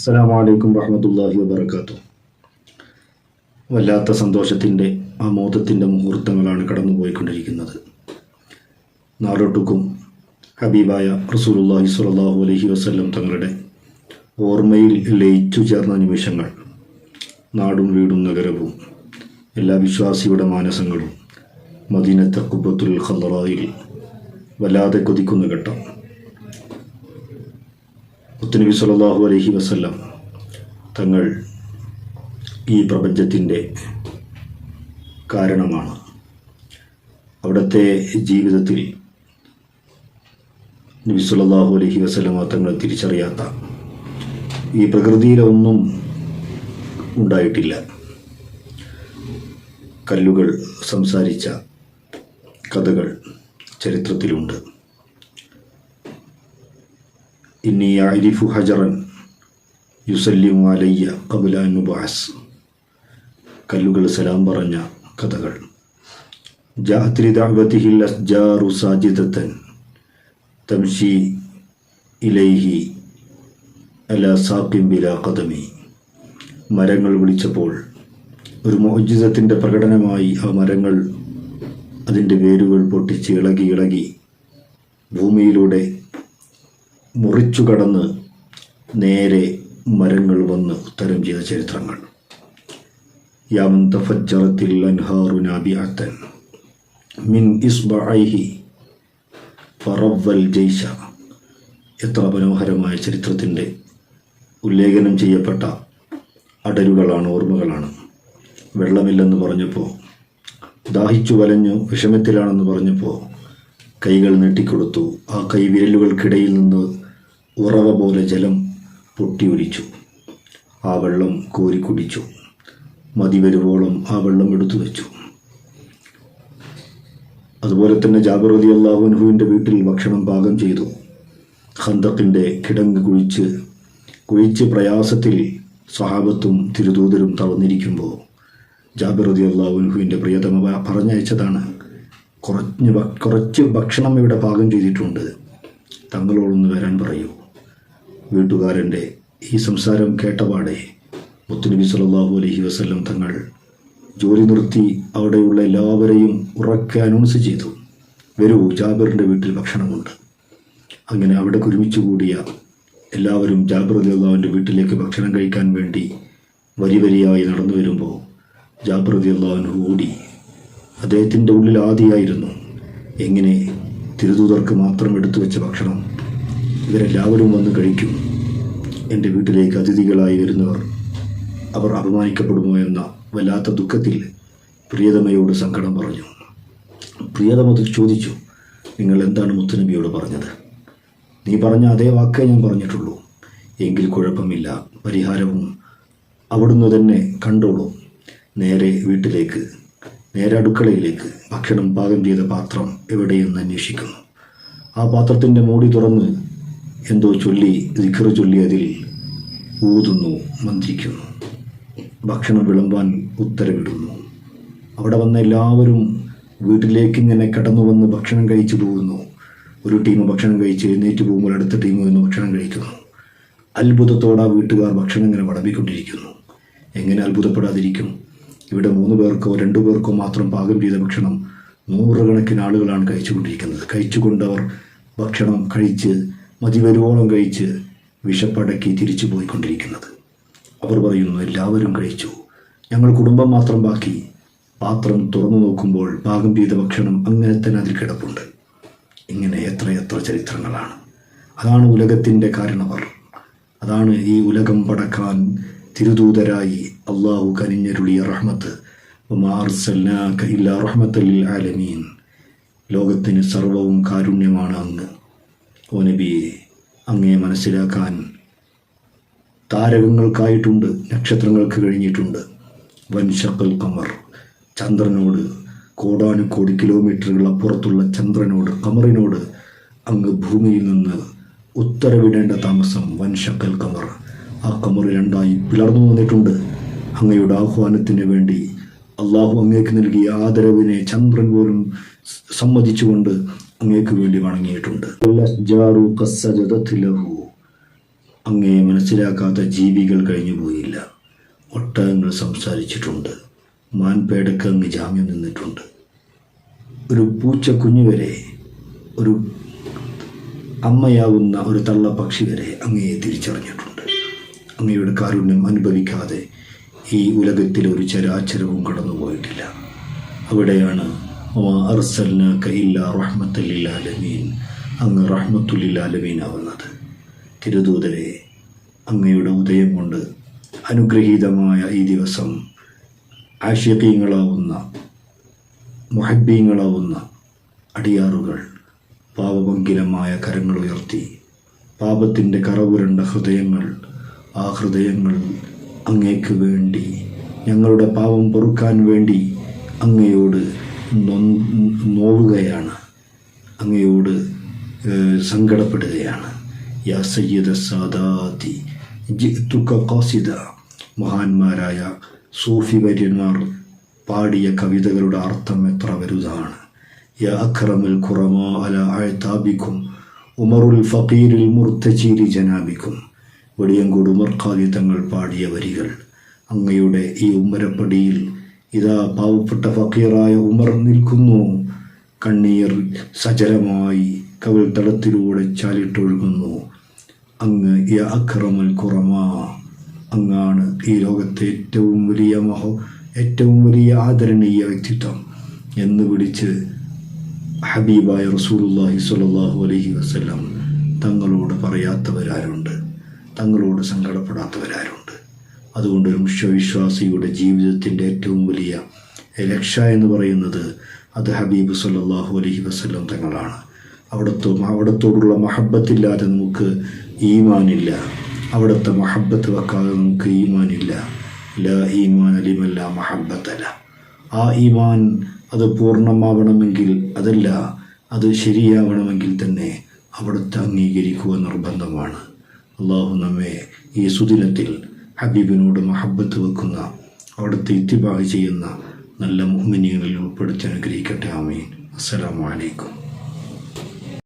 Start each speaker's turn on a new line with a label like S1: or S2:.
S1: അസ്സാം വലൈക്കും വറഹമത്തല്ലാഹി വബർക്കാത്തു വല്ലാത്ത സന്തോഷത്തിന്റെ ആമോദത്തിന്റെ മുഹൂർത്തങ്ങളാണ് കടന്നുപോയിക്കൊണ്ടിരിക്കുന്നത്. നാടൊട്ടുക്കും ഹബീബായ റസൂലുള്ളാഹി സ്വല്ലല്ലാഹു അലഹി വസ്ല്ലം തങ്ങളുടെ ഓർമ്മയിൽ ലയിച്ചു ചേർന്ന നിമിഷങ്ങൾ. നാടും വീടും നഗരവും എല്ലാ വിശ്വാസിയുടെ മാനസങ്ങളും മദീനത്തെ കുബത്തുൽ ഖല്ലറായിൽ വല്ലാതെ കൊതിക്കുന്ന ഘട്ടം. മുത്തുനബി സല്ലല്ലാഹു അലഹി വസ്ല്ലാം തങ്ങൾ ഈ പ്രപഞ്ചത്തിന്റെ കാരണമാണ്. അവിടുത്തെ ജീവിതത്തിൽ നബി സല്ലല്ലാഹു അലഹി വസ്ല്ലാം തങ്ങൾ തിരിച്ചറിയാത്ത ഈ പ്രകൃതിയിലൊന്നും ഉണ്ടായിട്ടില്ല. കല്ലുകൾ സംസാരിച്ച കഥകൾ ചരിത്രത്തിലുണ്ട്. ഇന്നി അരിഫു ഹജറൻ യുസല്യം അലയ്യ കബുല നുബാസ് കല്ലുകൾ സലാം പറഞ്ഞ കഥകൾ. ജാഹത്രി ദഅവതിഹിൽ അസ്ജാറു സാജിദത്തൻ തംഷി ഇലൈഹി അല സാക്കിം ബില കദമി മരങ്ങൾ വിളിച്ചപ്പോൾ ഒരു മോജിതത്തിന്റെ പ്രകടനമായി ആ മരങ്ങൾ അതിന്റെ വേരുകൾ പൊട്ടിച്ച് ഇളകി ഇളകി ഭൂമിയിലൂടെ മുറിച്ചു കടന്ന് നേരെ മരങ്ങൾ വന്ന് ഉത്തരം ചെയ്ത ചരിത്രങ്ങൾ. മിൻ ഇസ്ബഅൈഹി ജയ്ഷ. എത്ര മനോഹരമായ ചരിത്രത്തിന്റെ ഉല്ലേഖനം ചെയ്യപ്പെട്ട അടരുകളാണ് ഓർമ്മകളാണ്. വെള്ളമില്ലെന്ന് പറഞ്ഞപ്പോൾ ദാഹിച്ചു വലഞ്ഞു വിഷമത്തിലാണെന്ന് പറഞ്ഞപ്പോൾ കൈകൾ നീട്ടിക്കൊടുത്തു. ആ കൈവിരലുകൾക്കിടയിൽ നിന്ന് ഉറവ പോലെ ജലം പൊട്ടിയൊലിച്ചു. ആ വെള്ളം കോരി കുടിച്ചു മതി വരുവോളം ആ വെള്ളം എടുത്തു വെച്ചു. അതുപോലെ തന്നെ ജാബർ അള്ളാഹുനുഹുവിന്റെ വീട്ടിൽ ഭക്ഷണം പാകം ചെയ്തു. ഹന്തത്തിന്റെ കിടങ്ങ് കുഴിച്ച് കുഴിച്ച് പ്രയാസത്തിൽ സ്വഹാബത്തും തിരുതൂതരും തളർന്നിരിക്കുമ്പോൾ ജാബിർ അള്ളാഹുനുഹുവിന്റെ പ്രിയതമ പറഞ്ഞയച്ചതാണ് കുറഞ്ഞ് കുറച്ച് ഭക്ഷണം ഇവിടെ പാകം ചെയ്തിട്ടുണ്ട്. തങ്ങളോടൊന്ന് വരാൻ പറയൂ. വീട്ടുകാരന്റെ ഈ സംസാരം കേട്ടപാടെ മുത്തുനബി സല്ലല്ലാഹു അലഹി വസ്ല്ലം തങ്ങൾ ജോലി നിർത്തി അവിടെയുള്ള എല്ലാവരെയും ഉറക്കെ അനൗൺസ് ചെയ്തു. വരൂ ജാബിറിന്റെ വീട്ടിൽ ഭക്ഷണമുണ്ട്. അങ്ങനെ അവിടെ ഒരുമിച്ച് കൂടിയ എല്ലാവരും ജാബിർ അള്ളാഹുവിന്റെ വീട്ടിലേക്ക് ഭക്ഷണം കഴിക്കാൻ വേണ്ടി വരി വരിയായി നടന്നു വരുമ്പോൾ ജാബിർ അള്ളാഹുവിന് ഓടി. അദ്ദേഹത്തിന്റെ ഉള്ളിൽ ആദിയായിരുന്നു എങ്ങനെ തിരുതൂതർക്ക് മാത്രം എടുത്തു വെച്ച ഭക്ഷണം ഇവരെല്ലാവരും വന്ന് കഴിക്കും. എന്റെ വീട്ടിലേക്ക് അതിഥികളായി വരുന്നവർ അവർ അപമാനിക്കപ്പെടുമോ എന്ന വല്ലാത്ത ദുഃഖത്തിൽ പ്രിയതമയോട് സങ്കടം പറഞ്ഞു. പ്രിയതമ ചോദിച്ചു നിങ്ങൾ എന്താണ് മുത്തുനബിയോട് പറഞ്ഞത്? നീ പറഞ്ഞ അതേ വാക്കേ ഞാൻ പറഞ്ഞിട്ടുള്ളൂ. എങ്കിൽ കുഴപ്പമില്ല പരിഹാരവും അവിടുന്ന് തന്നെ കണ്ടോളൂ. നേരെ വീട്ടിലേക്ക് നേരെ അടുക്കളയിലേക്ക് ഭക്ഷണം പാകം ചെയ്ത പാത്രം എവിടെയെന്ന് അന്വേഷിക്കുന്നു. ആ പാത്രത്തിന്റെ മൂടി തുറന്ന് എന്തോ ചൊല്ലി ദിഖർ ചൊല്ലി അതിൽ ഊതുന്നു മന്ത്രിക്കുന്നു. ഭക്ഷണം വിളമ്പാൻ ഉത്തരവിടുന്നു. അവിടെ വന്ന എല്ലാവരും വീട്ടിലേക്ക് ഇങ്ങനെ കടന്നു വന്ന് ഭക്ഷണം കഴിച്ചു പോകുന്നു. ഒരു ടീം ഭക്ഷണം കഴിച്ച് എഴുന്നേറ്റ് പോകുമ്പോൾ അടുത്ത ടീം വന്ന് ഭക്ഷണം കഴിക്കുന്നു. അത്ഭുതത്തോടെ ആ വീട്ടുകാർ ഭക്ഷണം ഇങ്ങനെ വളമ്പിക്കൊണ്ടിരിക്കുന്നു. എങ്ങനെ അത്ഭുതപ്പെടാതിരിക്കും? ഇവിടെ മൂന്ന് പേർക്കോ രണ്ടു പേർക്കോ മാത്രം പാകം ചെയ്ത ഭക്ഷണം നൂറുകണക്കിന് ആളുകളാണ് കഴിച്ചുകൊണ്ടിരിക്കുന്നത്. കഴിച്ചുകൊണ്ടവർ ഭക്ഷണം കഴിച്ച് മതി വരുവോളം കഴിച്ച് വിഷപ്പടക്കി തിരിച്ചു പോയിക്കൊണ്ടിരിക്കുന്നത്. അവർ പറയുന്നു എല്ലാവരും കഴിച്ചു. ഞങ്ങൾ കുടുംബം മാത്രം ബാക്കി. പാത്രം തുറന്നു നോക്കുമ്പോൾ പാകം ചെയ്ത ഭക്ഷണം അങ്ങനെ തന്നെ അതിൽ കിടപ്പുണ്ട്. ഇങ്ങനെ എത്രയെത്ര ചരിത്രങ്ങളാണ്. അതാണ് ഉലകത്തിന്റെ കാരണവർ അതാണ് ഈ ഉലകം പടക്കാൻ തിരുദൂതരായി അള്ളാഹു കനിഞ്ഞരുളിയ റഹ്മത്ത്. വമാ ഇല്ലാ റഹ്മത്തൽ ലിൽ ആലമീൻ. ലോകത്തിന് സർവവും കാരുണ്യമാണ് അങ്ങ്. ഓ നബിയെ മനസ്സിലാക്കാൻ താരകങ്ങൾക്കായിട്ടുണ്ട് നക്ഷത്രങ്ങൾക്ക് കഴിഞ്ഞിട്ടുണ്ട്. വൻഷക്കൽ കമർ ചന്ദ്രനോട് കോടാനുകോടി കിലോമീറ്ററുകൾ അപ്പുറത്തുള്ള ചന്ദ്രനോട് കമറിനോട് അങ്ങ് ഭൂമിയിൽ നിന്ന് ഉത്തരവിടേണ്ട താമസം വൻഷക്കൽ കമർ ആ കമർ രണ്ടായി പിളർന്നു വന്നിട്ടുണ്ട്. അങ്ങയുടെ ആഹ്വാനത്തിന് വേണ്ടി അള്ളാഹു അങ്ങേക്ക് നൽകിയ ആദരവിനെ ചന്ദ്രൻ പോലും സമ്മതിച്ചുകൊണ്ട് അങ്ങേക്ക് വേണ്ടി വണങ്ങിയിട്ടുണ്ട്. അങ്ങേ മനസ്സിലാക്കാത്ത ജീവികൾ കഴിഞ്ഞു പോയില്ല. ഒട്ടകങ്ങൾ സംസാരിച്ചിട്ടുണ്ട്. മാൻപേടക്ക് അങ്ങ് ജാമ്യം നിന്നിട്ടുണ്ട്. ഒരു പൂച്ച കുഞ്ഞു വരെ ഒരു അമ്മയാവുന്ന ഒരു തള്ളപ്പക്ഷി വരെ അങ്ങയെ തിരിച്ചറിഞ്ഞിട്ടുണ്ട്. അങ്ങയുടെ കാരുണ്യം അനുഭവിക്കാതെ ഈ ഉലകത്തിൽ ഒരു ചരാചരവും കടന്നു പോയിട്ടില്ല. അവിടെയാണ് "വമാ അർസൽനാക ഇല്ലാ റഹ്മത്തല്ലില്ലാലമീൻ അങ്ങ് റഹ്മത്തുല്ലാലമീൻ ആവുന്നത് തിരുദൂതരെ അങ്ങയുടെ ഉദയം കൊണ്ട് അനുഗ്രഹീതമായ ഈ ദിവസം ആശയക്കീങ്ങളാവുന്ന മുഹബീങ്ങളാവുന്ന അടിയാറുകൾ പാപഭംഗിലമായ കരങ്ങൾ ഉയർത്തി പാപത്തിന്റെ കറവുരണ്ട ഹൃദയങ്ങൾ ആ ഹൃദയങ്ങൾ അങ്ങേക്ക് വേണ്ടി ഞങ്ങളുടെ പാപം പൊറുക്കാൻ വേണ്ടി അങ്ങയോട് നോവുകയാണ്. അങ്ങയോട് സങ്കടപ്പെടുകയാണ്. യാ സയ്യിദ സാദാതി ജിത്തുക ഖാസിദ. മഹാന്മാരായ സൂഫി വര്യന്മാർ പാടിയ കവിതകളുടെ അർത്ഥം എത്ര വലുതാണ്. യാ അക്രമൽ ഖുറമാ അല അഴ്താബിക്കും ഉമറുൽ ഫക്കീരിൽ മുർത്തചീരി ജനാബിക്കും വെളിയങ്കോട് ഉമർഖാദി തങ്ങൾ പാടിയ വരികൾ. അങ്ങയുടെ ഈ ഉമ്മരപ്പടിയിൽ ഇതാ പാവപ്പെട്ട ഫക്കീറായ ഉമർ നിൽക്കുന്നു. കണ്ണീർ സജലമായി കവിൾ തടത്തിലൂടെ ചാലിട്ടൊഴുകുന്നു. അങ്ങ് യ അക്രമൽ കുറമാ. അങ്ങാണ് ഈ ലോകത്തെ ഏറ്റവും വലിയ മഹോ ഏറ്റവും വലിയ ആദരണീയ വ്യക്തിത്വം എന്ന് വിളിച്ച് ഹബീബായ റസൂലുള്ളാഹി സ്വല്ലല്ലാഹു അലൈഹി വസല്ലം തങ്ങളോട് പറയാത്തവരാരുണ്ട്. തങ്ങളോട് സങ്കടപ്പെടാത്തവരാരുണ്ട്. അതുകൊണ്ട് ഒരു വിശ്വവിശ്വാസിയുടെ ജീവിതത്തിന്റെ ഏറ്റവും വലിയ രക്ഷ എന്ന് പറയുന്നത് അത് ഹബീബ് സല്ലാഹു അലഹി വസല്ലം തങ്ങളാണ്. അവിടത്തോ അവിടത്തോടുള്ള മഹബത്തില്ലാതെ നമുക്ക് ഈമാനില്ല. അവിടുത്തെ മഹബത്ത് വെക്കാതെ നമുക്ക് ഈമാനില്ല. ല ഈമാൻ അലിമല്ല മഹബത്തല്ല ആ ഈമാൻ അത് പൂർണമാവണമെങ്കിൽ അതല്ല അത് ശരിയാവണമെങ്കിൽ തന്നെ അവിടുത്തെ അംഗീകരിക്കുക നിർബന്ധമാണ്. അള്ളാഹു നമ്മെ ഈ സുദിനത്തിൽ ഹബീബിനോട് മഹബത്ത് വെക്കുന്ന അവിടുത്തെ ഇത്തിബാഹ് ചെയ്യുന്ന നല്ല മുഹ്മിനികളിൽ ഉൾപ്പെടുത്തി അനുഗ്രഹിക്കട്ടെ ആമീൻ. അസ്സലാമു അലൈക്കും.